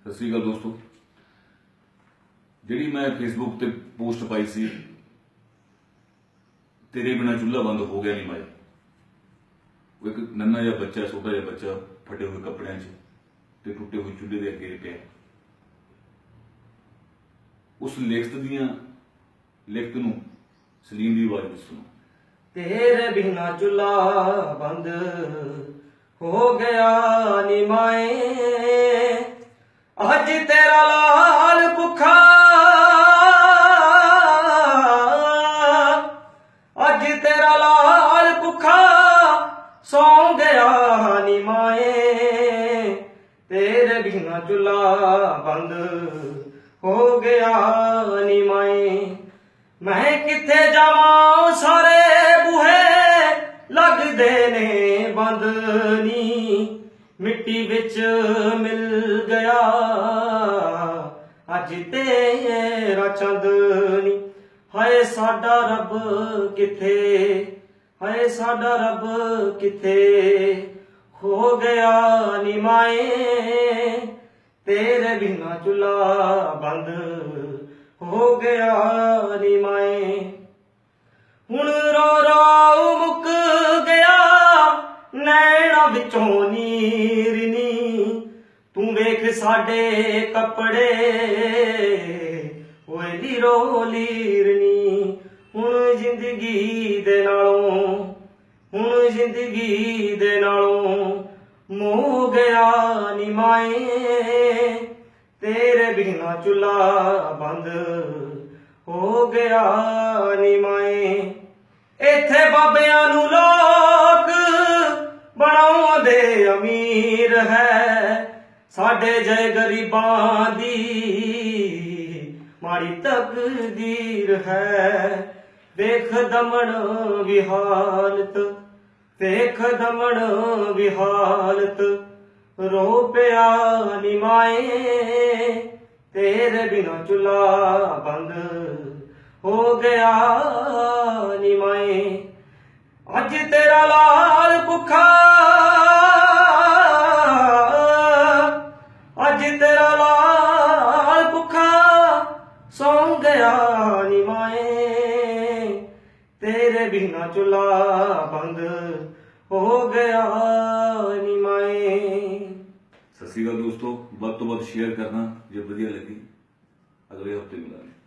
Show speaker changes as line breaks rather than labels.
ਸਤਿ ਸ੍ਰੀ ਅਕਾਲ ਦੋਸਤੋ। ਜਿਹੜੀ ਮੈਂ ਫੇਸਬੁੱਕ ਤੇ ਪੋਸਟ ਪਾਈ ਸੀ, ਤੇਰੇ ਬਿਨਾ ਚੁੱਲ੍ਹਾ ਬੰਦ ਹੋ ਗਿਆ ਨਹੀਂ ਮਾਇਆ। ਉਹ ਇੱਕ ਨੰਨਾ ਜਿਹਾ ਬੱਚਾ, ਛੋਟਾ ਜਿਹਾ ਬੱਚਾ ਫਟੇ ਹੋਏ ਕੱਪੜਿਆਂ 'ਚ ਤੇ ਟੁੱਟੇ ਹੋਏ ਚੁੱਲ੍ਹੇ ਦੇ ਅੱਗੇ ਪਿਆ ਉਸ ਲਿਖਤ ਦੀਆਂ, ਲਿਖਤ ਨੂੰ ਸਲੀਮ ਦੀ ਆਵਾਜ਼ ਵਿੱਚ ਸੁਣੋ।
ਤੇਰੇ ਬਿਨਾ ਚੁੱਲ੍ਹਾ ਬੰਦ ਹੋ ਗਿਆ ਨੀ ਮਾਏ। ਅੱਜ ਤੇਰਾ ਲਾਲ ਭੁੱਖਾ ਅੱਜ ਤੇਰਾ ਲਾਲ ਭੁੱਖਾ ਸੌਂ ਗਿਆ ਨੀ ਮਾਏ। ਤੇਰੇ ਬਿਨਾ ਚੁੱਲਾ ਬੰਦ ਹੋ ਗਿਆ ਨੀ ਮਾਏ। ਮੈਂ ਕਿੱਥੇ ਜਾਵਾਂ, ਸਾਰੇ ਬੂਹੇ ਲੱਗਦੇ ਨੇ, ਬੰਦ ਨੀ। ਮਿੱਟੀ ਵਿੱਚ ਮਿਲ ਗਿਆ। ਅੱਜ ਤੇਰਾ ਚੰਦਨੀ ਹਾਏ ਸਾਡਾ ਰੱਬ ਕਿੱਥੇ? ਹਾਏ ਸਾਡਾ ਰੱਬ ਕਿੱਥੇ? ਹੋ ਗਿਆ ਨੀ ਮਾਏ। ਤੇਰੇ ਬਿਨਾ ਚੁੱਲਾ ਬੰਦ। ਹੋ ਗਿਆ ਨੀ ਵਿੱਚੋਂ ਨੀਰ ਤੂੰ ਵੇਖ ਸਾਡੇ ਕੱਪੜੇ। ਓਏ ਲੀਰੋ ਲੀਰਨੀ ਹੁਣ ਜ਼ਿੰਦਗੀ ਦੇ ਨਾਲੋਂ, ਹੁਣ ਜ਼ਿੰਦਗੀ ਦੇ ਨਾਲੋਂ ਮੋ ਗਿਆ ਨੀ ਮਾਏ। ਤੇਰੇ ਬਿਨਾ ਚੁੱਲਾ ਬੰਦ ਹੋ ਗਿਆ ਨੀ ਮਾਏ। ਇੱਥੇ ਬਾਬਿਆਂ ਨੂੰ ਲੋ ਬਣਾਉਂਦੇ ਅਮੀਰ ਹੈ, ਸਾਡੇ ਜੈ ਗਰੀਬਾਂ ਦੀ ਮਾੜੀ ਤਕਦੀਰ ਹੈ। ਵੇਖ ਦਮਣ ਵਿਹਾਲਤ, ਵੇਖ ਦਮਣ ਵੀ ਰੋ ਪਿਆ ਨੀ ਮਾਏ, ਤੇਰੇ ਬਿਨਾ ਚੁੱਲਾ ਬੰਦ ਹੋ ਗਿਆ ਨੀ ਮਾਏ। ਅੱਜ ਤੇਰਾ ਲਾਲ ਭੁੱਖਾ ਸੌਂ ਗਿਆ ਮਾਏ, ਤੇਰੇ ਬਿਨਾ ਚੁਲਾ ਬੰਦ ਹੋ ਗਿਆ ਨੀ ਮਾਏ।
ਸਤਿ ਸ੍ਰੀ ਅਕਾਲ ਦੋਸਤੋ, ਵੱਧ ਤੋਂ ਵੱਧ ਸ਼ੇਅਰ ਕਰਨਾ ਜੇ ਵਧੀਆ ਲੱਗੀ, ਅਗਲੇ ਹਫ਼ਤੇ ਮਿਲਾਂਗੇ।